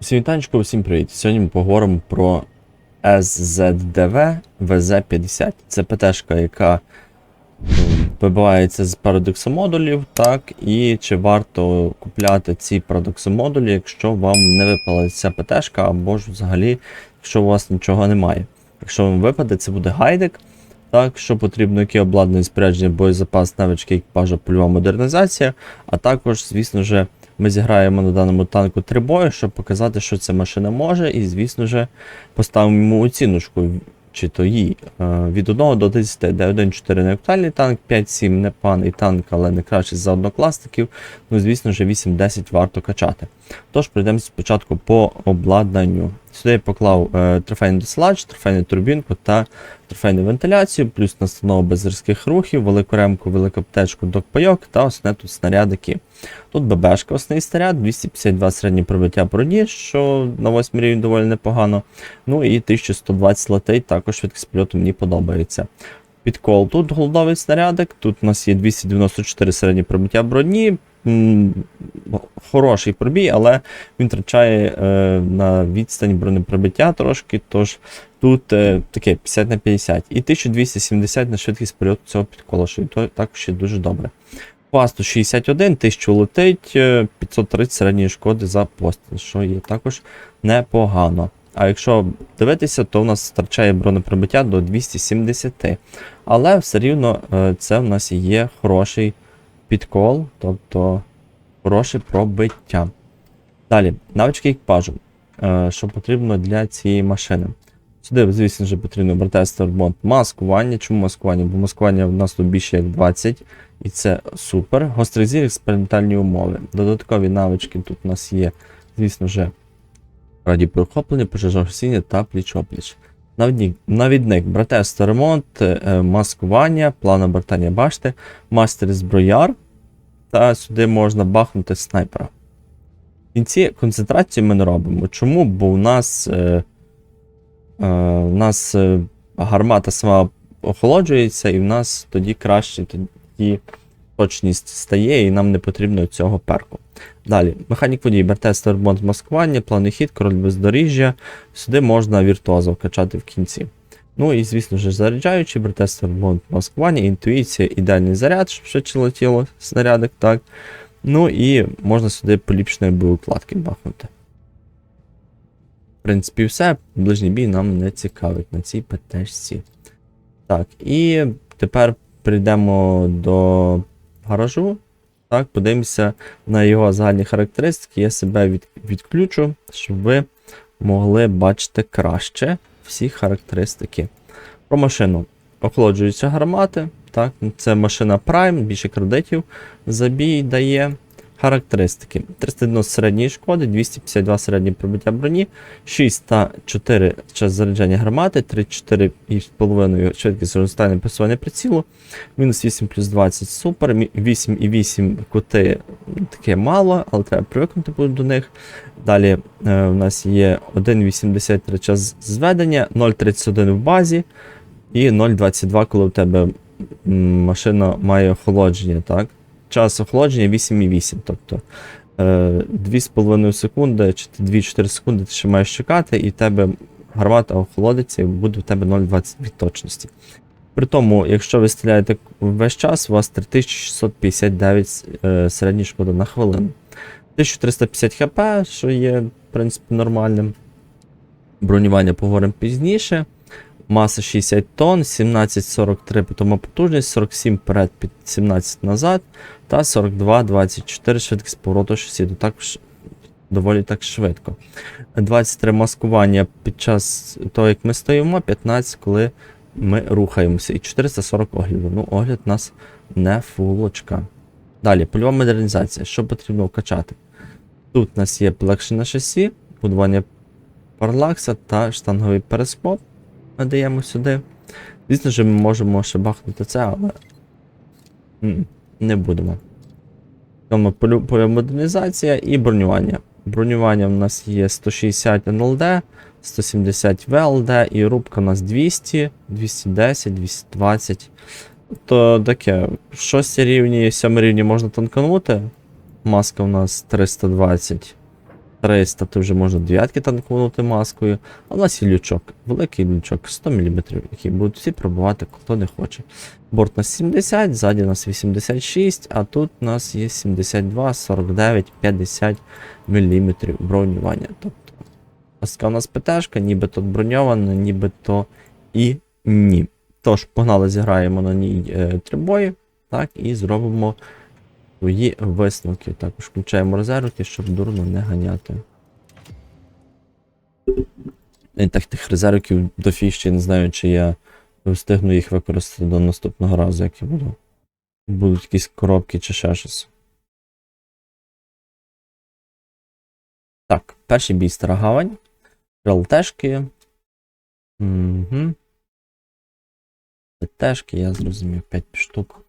Всім вітанечко, всім привіт. Сьогодні ми поговоримо про SZDV VZ50. Це ПТшка, яка вибивається з парадоксомодулів, так, і чи варто купляти ці парадоксомодулі, якщо вам не випала ця ПТшка, або ж взагалі, якщо у вас нічого немає. Якщо вам випаде, це буде гайдик. Так, що потрібно, які обладнання, спорядження, боєзапас, навички екіпажа, польова модернізація, а також, звісно ж, ми зіграємо на даному танку три бої, щоб показати, що ця машина може, і, звісно ж, поставимо оціночку, чи то їй е, від 1 до 10, де 1-4 неактуальний танк, 5-7 непаний танк, але не краще за однокласників. Ну, звісно ж, 8-10 варто качати. Тож пройдемо спочатку по обладнанню. Сюди я поклав е, трофейний досилач, трофейну турбінку та трофейну вентиляцію, плюс настанову без різких рухів, велику ремку, велику аптечку, докпайок та основне тут снарядики. Тут ББшка, основний снаряд, 252 середнє пробиття броні, що на 8 рівні доволі непогано. Ну і 1120 летей, також швидкість польоту мені подобається. Підкол. Тут голдовий снарядик, тут у нас є 294 середні пробиття броні. Хороший пробій, але він втрачає е, на відстань бронепробиття трошки, тож тут е, таке 50 на 50. І 1270 на швидкість польоту цього підколу, і то також ще дуже добре. Пасту 61, 1000 летить, е, 530 середньої шкоди за постріл, що є також непогано. А якщо дивитися, то в нас втрачає бронепробиття до 270. Але все рівно е, це в нас є хороший підкол, тобто хороше пробиття. Далі, навички екіпажу. Е, Що потрібно для цієї машини? Сюди, звісно ж, потрібно братести ремонт маскування. Чому маскування? Бо маскування в нас тут більше як 20, і це супер. Гострий зір, експериментальні умови. Додаткові навички тут у нас є, звісно ж, радіопрохоплення, пожежогасіння та пліч-опліч. Навідник, навідник, братерство ремонт, е, маскування, план обертання башти, мастер зброяр, та сюди можна бахнути снайпера. В кінці концентрацію ми не робимо. Чому? Бо у нас, е, е, у нас е, гармата сама охолоджується, і в нас тоді краще тоді точність стає, і нам не потрібно цього перку. Далі, механік водій, бертестер, ремонт маскування, плавний хід, король бездоріжжя. Сюди можна віртуозо вкачати в кінці. Ну і, звісно ж, заряджаючий, бертестер, ремонт маскування, інтуїція, ідеальний заряд, щоб швидше летіло снарядик, так. Ну і можна сюди поліпшені боєукладки бахнути. В принципі, все. Ближній бій нам не цікавить на цій ПТшці. Так, і тепер прийдемо до гаражу. Так, подивимося на його загальні характеристики. Я себе від, відключу, щоб ви могли бачити краще всі характеристики. Про машину. Охолоджуються гармати. Так, це машина Prime, більше кредитів. Забій дає. Характеристики: 390 середньої шкоди, 252 середні пробиття броні, 6 та 4 час заряджання гармати, 3,4,5 швидкість зростання просування прицілу, мінус 8 плюс 20 супер, 8 і 8 кути таке мало, але треба привикнути до них. Далі е, у нас є 1,83 час зведення, 0,31 в базі і 0,22, коли у тебе машина має охолодження. так? Час охолодження 8,8. Тобто е, 2,5 секунди чи 2-4 секунди ти ще маєш чекати, і в тебе гармата охолодиться і буде в тебе 0,22 точності. При тому, якщо ви стріляєте весь час, у вас 3659 е, середня шкода на хвилину. 1350 хп, що є, в принципі, нормальним. Бронювання поговоримо пізніше. Маса 60 тонн, 17,43 питома потужність, 47 вперед, під 17 назад та 42-24 швидкість повороту шасі. Також доволі так швидко. 23 маскування під час того, як ми стоїмо, 15, коли ми рухаємося. І 440 огляду. Ну, огляд у нас не фулочка. Далі, польова модернізація. Що потрібно вкачати? Тут у нас є полегшене шасі, будування парлакса та штанговий перископ. Надаємо сюди. Звісно ж, ми можемо ще бахнути це, але не будемо. Тому полю- модернізація і бронювання. Бронювання в нас є 160 НЛД, 170 ВЛД і рубка у нас 200, 210, 220. То таке, в 6 рівні, 7 рівні можна танканути. Маска у нас 320. 300, то вже можна дев'ятки танкувати маскою. А в нас є лючок, великий лючок 100 мм, який будуть всі пробувати, хто не хоче. Борт у нас 70, ззаді у нас 86, а тут у нас є 72, 49, 50 мм бронювання. Тобто, така у нас ПТшка, нібито броньована, нібито і ні. Тож, погнали, зіграємо на ній е, три бої, так, і зробимо свої висновки. Також включаємо резервки, щоб дурно не ганяти. І так тих резервків до фіщі не знаю, чи я встигну їх використати до наступного разу, як я буду. Будуть якісь коробки чи ще щось. Так, перший бій стара гавань. ЛТшки. Угу. ЛТшки, я зрозумів, 5 штук.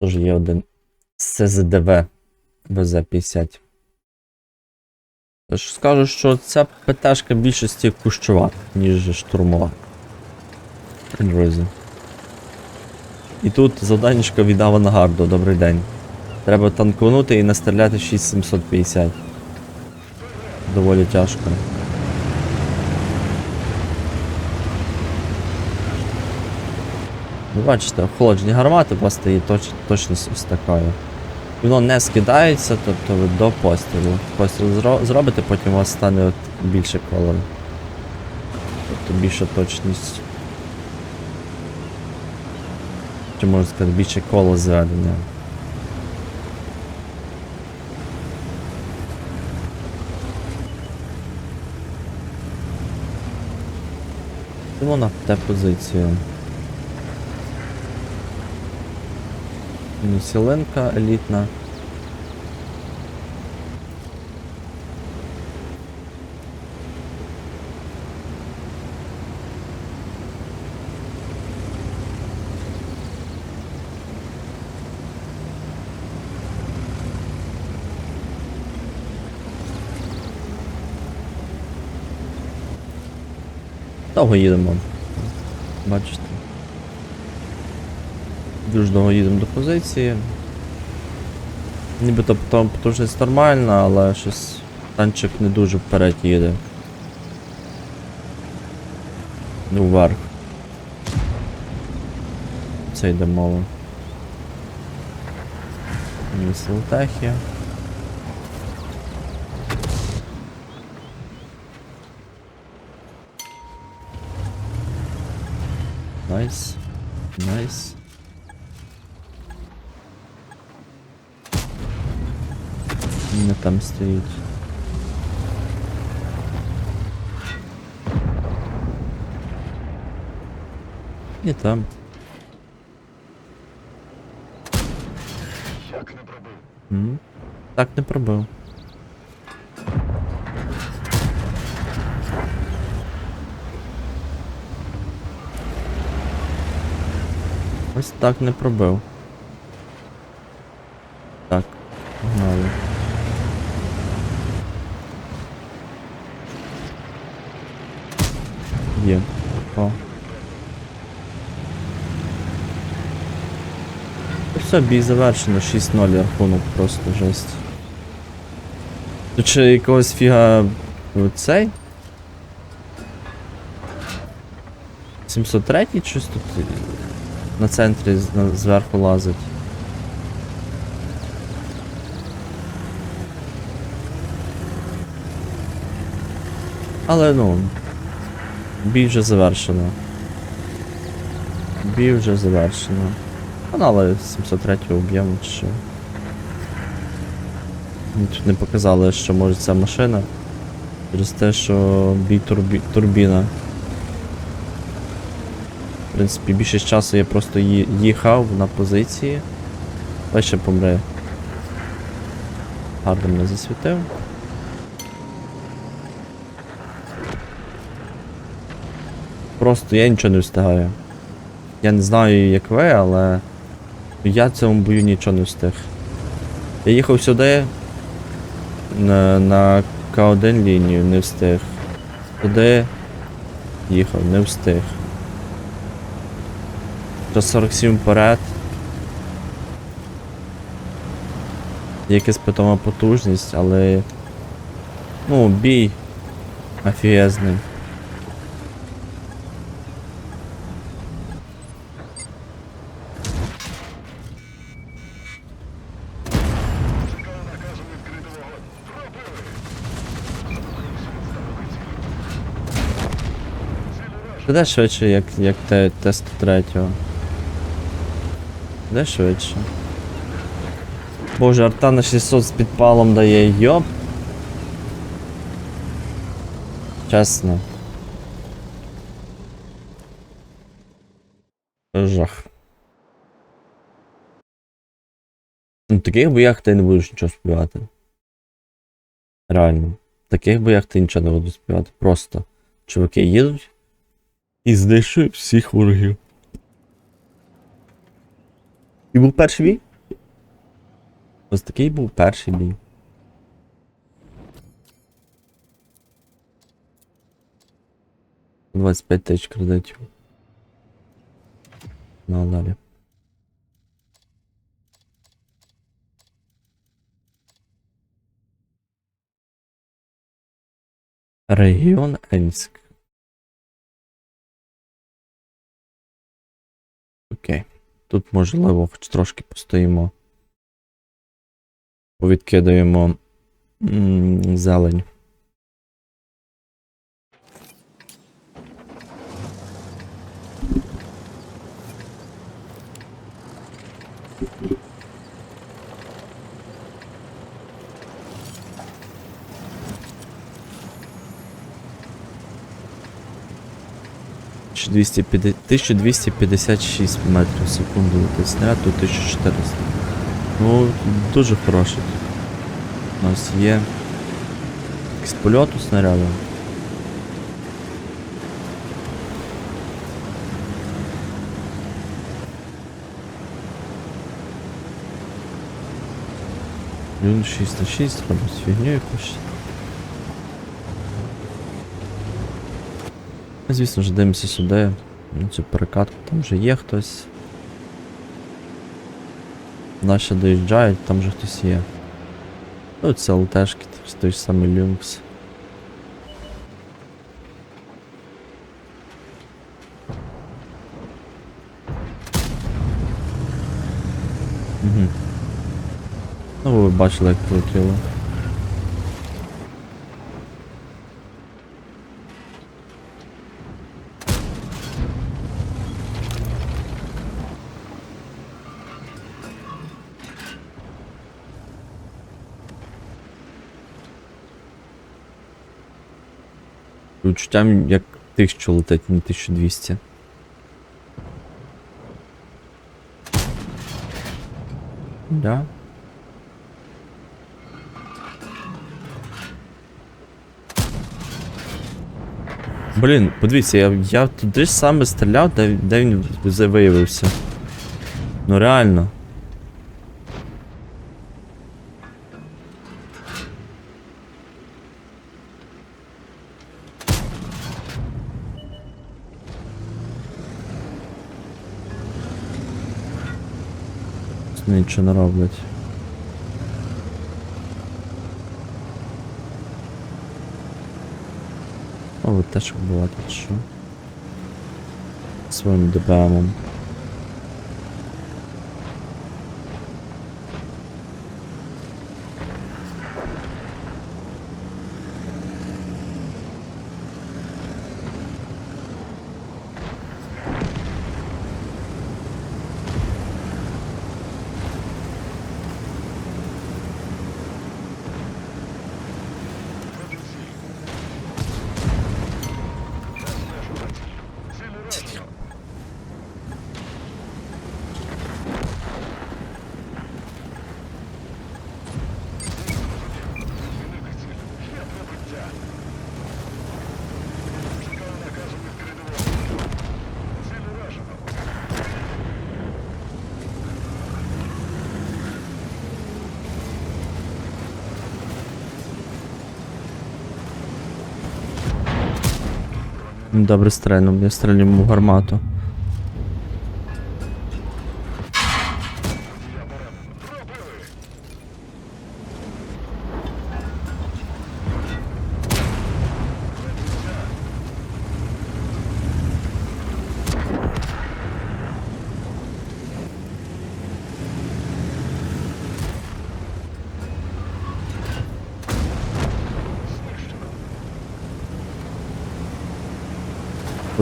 Тож є один СЗДВ ВЗ-50. Тож скажу, що ця ПТшка більшості кущова, ніж штурмова. Друзі. І тут завданнячко від авангарду. Добрий день. Треба танкунути і настріляти 6750. Доволі тяжко. Ви бачите, охолоджені гармати вас точ, точність ось такою. Воно не скидається, тобто ви до пострілу. Постріл зро- зробите, потім у вас стане от більше кольору. Тобто більша точність. Чи можна сказати, більше коло зведення. Йдемо на те позицію. Сіленка елітна. Довго їдемо. Бачите. Дуже їдемо до позиції. Нібито потім потужність нормальна, але щось танчик не дуже вперед їде. Ну, вверх. Це йде мова. Міселтехія. Найс. Найс. Не там стоїть. І там. Як не пробив. М? Так не пробив. Ось так не пробив. Так, погнали. Є. О. Ну Все, бій завершено, 6-0 рахунок, просто жесть. Тут ще якогось фіга е, цей? 703 щось тут е, на центрі зверху лазить. Але ну. Бій вже завершено. Бій вже завершено. Але 703 об'єму чи що. Тут не показали, що може ця машина. Через те, що бій турбі... турбіна. В принципі, більшість часу я просто їхав на позиції. Ще помре. Гарно мене засвітив. Просто я нічого не встигаю. Я не знаю, як ви, але я в цьому бою нічого не встиг. Я їхав сюди на, на К1 лінію, не встиг. Туди їхав, не встиг. 147 вперед. Якась питома потужність, але Ну, бій. Офігезний. Де швидше, як, як те, тест третього. Де швидше? Боже, арта на 600 з підпалом дає, йоп. Чесно. Жах. Ну, в таких боях ти не будеш нічого співати. Реально. В таких боях ти нічого не будеш співати. Просто чуваки їдуть і знищують всіх ворогів. І був перший бій? Ось такий був перший бій. Двадцять п'ять тисяч кредитів. Ну, а далі. Регіон Енськ. Окей. Тут можливо хоч трошки постоїмо. Повідкидаємо зелень. Чи 250 1256 метрів в секунду снаряд, тут 1400. Ну, дуже хороший. У нас є з польоту снаряду. Він 6 на 6 робить фігню якусь. Ми, Звісно ж, дивимося сюди, на цю перекатку, там вже є хтось. Наші доїжджають, там вже хтось є. Ну, це ЛТшки, той ж самий Люкс. Угу. Ну, ви бачили, як полетіло. Відчуттям як 1000 летить, не 1200. Да. Блін, подивіться, я, я туди ж саме стріляв, де, де він виявився. Ну реально. Нічого не роблять. О, теж була чи що? Своїм ДБМом. Добре стрельнув, я стрельнув в гармату.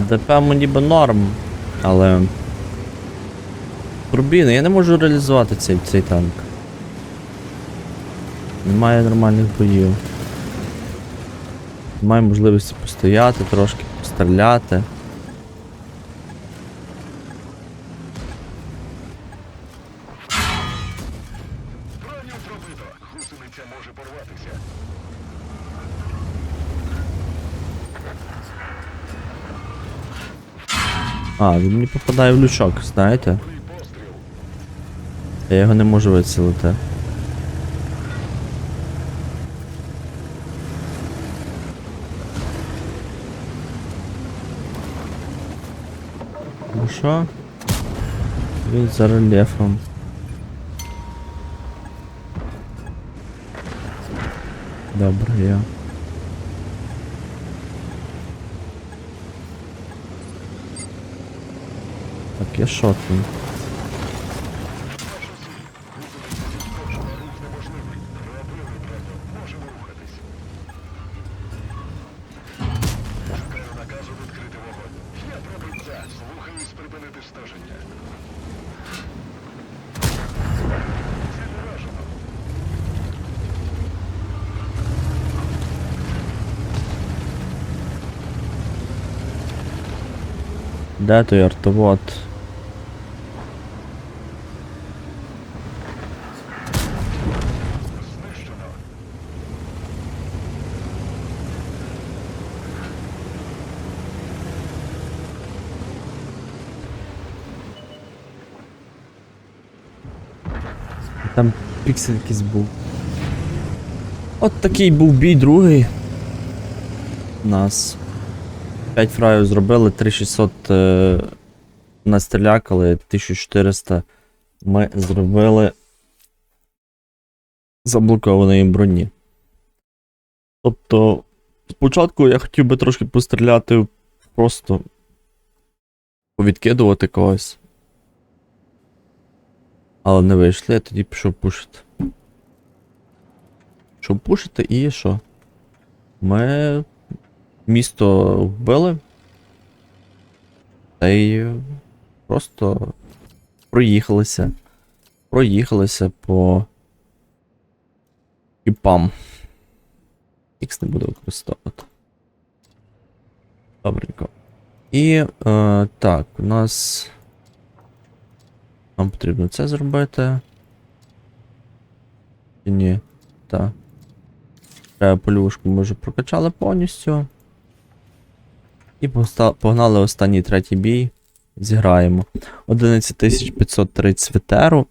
ДП ніби норм, але. Турбіни, я не можу реалізувати цей, цей танк. Немає нормальних боїв. Немає можливості постояти трошки, постріляти. А, він мені попадає в лючок, знаєте? Я його не можу вицілити. Ну що? Він за рельєфом. Добре, я. Ціль уражено. Де той артовод? Там піксель якийсь був. От такий був бій другий. Нас. 5 фраїв зробили, 3600 е, настрілякали, 1400 ми зробили заблокованої броні. Тобто, спочатку я хотів би трошки постріляти просто повідкидувати когось. Але не вийшли, я тоді пішов пушити. Пішов пушити і що? Ми місто вбили. Та й просто проїхалися. Проїхалися по кіпам. Ікс не буду використовувати. Добренько. І е, так, у нас. Нам потрібно це зробити. Чи ні? Так. Треба полюшку ми вже прокачали повністю. І погнали останній третій бій. Зіграємо. 11530 ветеру,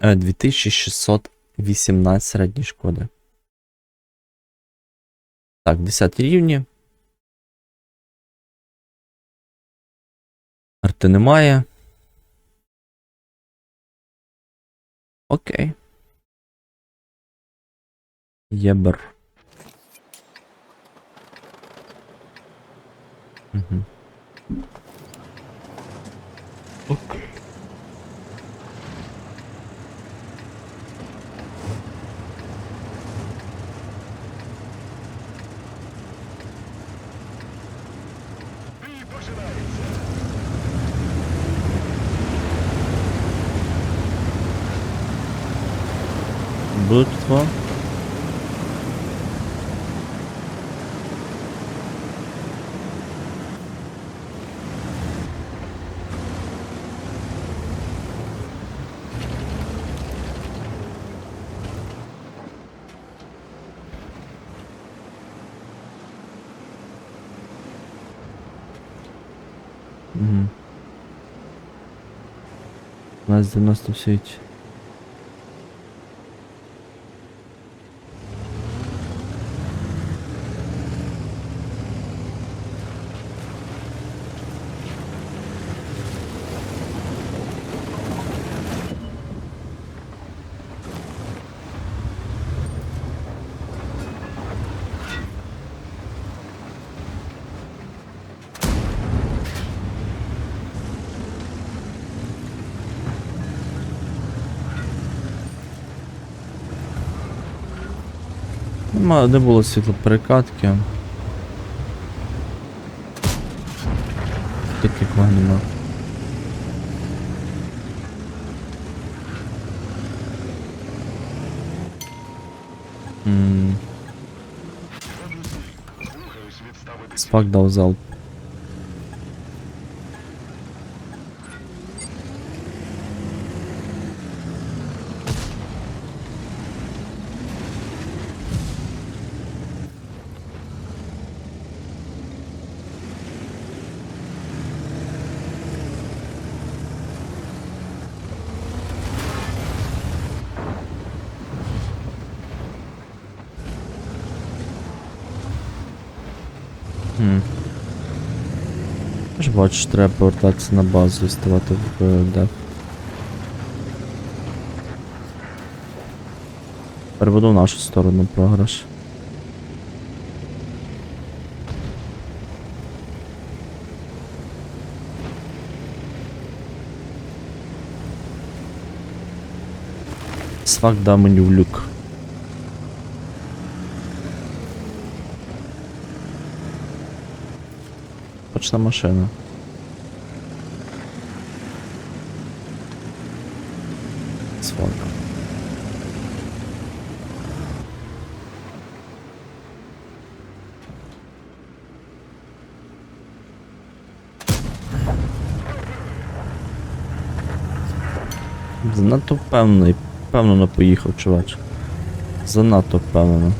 е, 2618 середньої шкоди. Так, 10 рівні. Арти немає. Окей. Єбер. Угу. Окей. Будуть два. Угу. У нас 90 Нема, не було світлоперекатки. тут нікого нема. М, Слухаюсь Спак дав залп. Ж треба повертатися на базу і ставати в е, деф. Переведу в нашу сторону програш. Свак да мені в люк. Почна машина. Занадто впевнений, впевнено поїхав, чувач. Занадто впевнено.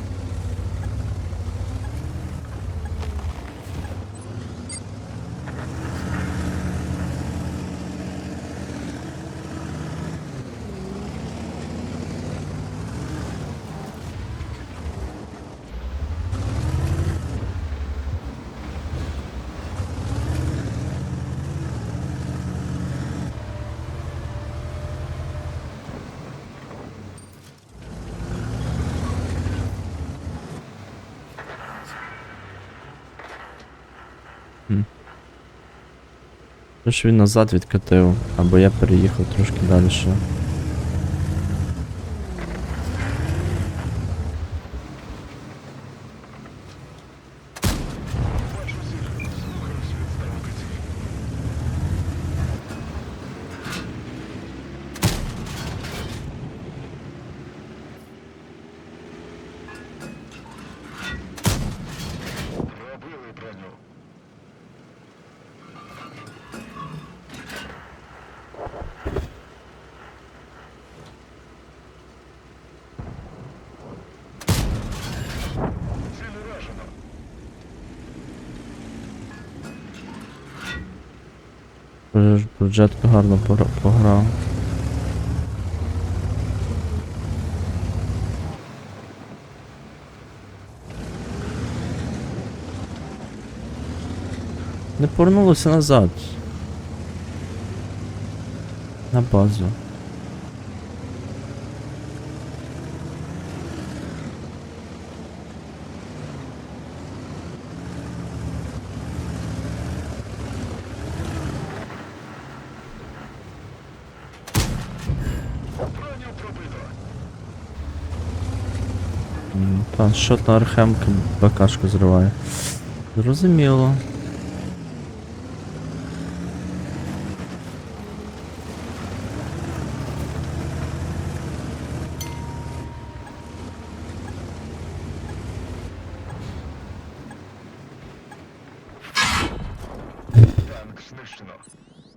Тож він назад відкатив, або я переїхав трошки далі. Бюджетку гарно пограв. Не повернулося назад. На базу. Та що та архемка БКшку зриває. Зрозуміло.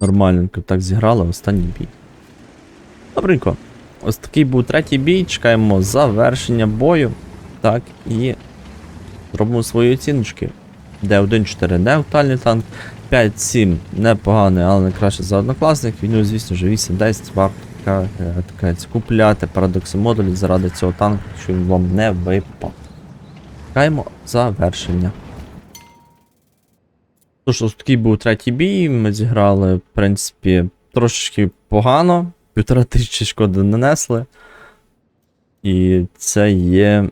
Нормальненько так зіграли останній бій. Добренько. Ось такий був третій бій. Чекаємо завершення бою. Так, і робимо свої оціночки. Д1-4 неутральний танк. 5-7 непоганий, але не краще за однокласників. Ну, звісно ж, 8-10 варто така, е, така купляти парадокси модулі заради цього танку, що він вам не випав. Чекаємо завершення. Тож, ось такий був третій бій. Ми зіграли, в принципі, трошечки погано. Півтора тисячі шкоди нанесли. І це є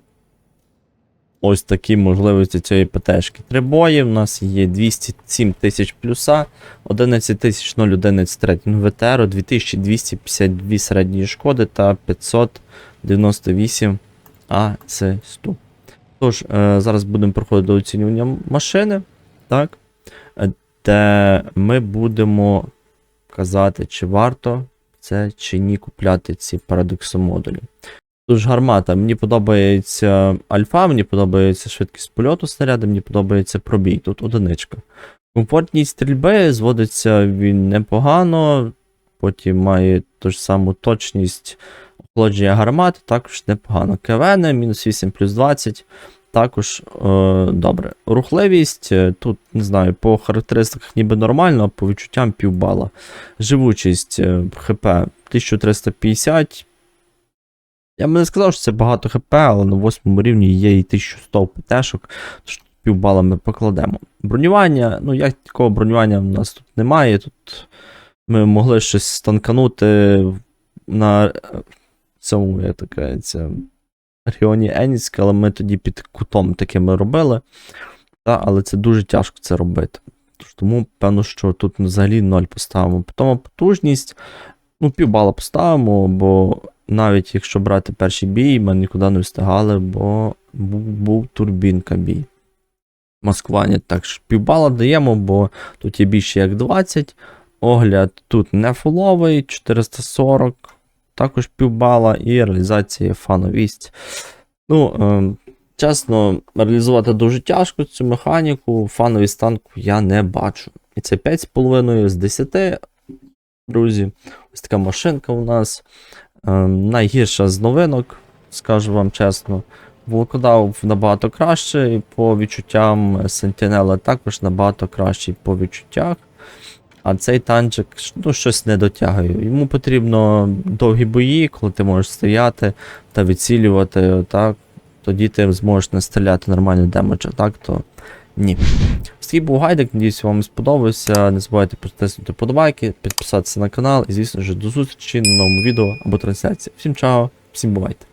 ось такі можливості цієї ПТшки. Три бої. У нас є 207 тисяч плюса, 11 тисяч 011 рейтинг ВТР, 2252 середньої шкоди та 598 АС100. Тож, е, зараз будемо проходити до оцінювання машини. Так. Е, де ми будемо казати, чи варто це чи ні купляти ці парадоксомодулі. Тут гармата. Мені подобається альфа, мені подобається швидкість польоту снаряду, мені подобається пробій. Тут одиничка. Комфортність стрільби зводиться він непогано, потім має ту ж саму точність охолодження гармати, також непогано. КВН мінус 8 плюс 20. Також е, добре. Рухливість е, тут, не знаю, по характеристиках ніби нормально, а по відчуттям півбала. Живучість е, ХП 1350. Я б не сказав, що це багато ХП, але на 8 рівні є і 1100 ПТшок, тож півбала ми покладемо. Бронювання, ну як такого бронювання в нас тут немає. Тут ми могли щось станканути на е, цьому, як так кажеться, регіоні Еніська, але ми тоді під кутом такими робили. Та, але це дуже тяжко це робити. Тож Тому, певно, що тут взагалі 0 поставимо. Потім потужність, ну, півбала поставимо, бо навіть якщо брати перший бій, ми нікуди не встигали, бо був, був турбінка бій. Маскування також півбала даємо, бо тут є більше як 20. Огляд тут не фуловий, 440, також півбала і реалізація фановість. Ну, е, чесно, реалізувати дуже тяжко цю механіку, фановість танку я не бачу. І це 5,5 з 10, друзі. Ось така машинка у нас. Е, найгірша з новинок, скажу вам чесно. Волкодав набагато краще по відчуттям, Sentinela також набагато кращий по відчуттях. А цей танчик ну, щось не дотягує. Йому потрібно довгі бої, коли ти можеш стояти та відцілювати, так, тоді ти зможеш не стріляти нормальний демедж, а так то ні. Такий був гайдик, надіюсь, вам сподобався. Не забувайте протиснути подобайки, підписатися на канал і, звісно ж, до зустрічі на новому відео або трансляції. Всім чао, всім бувайте!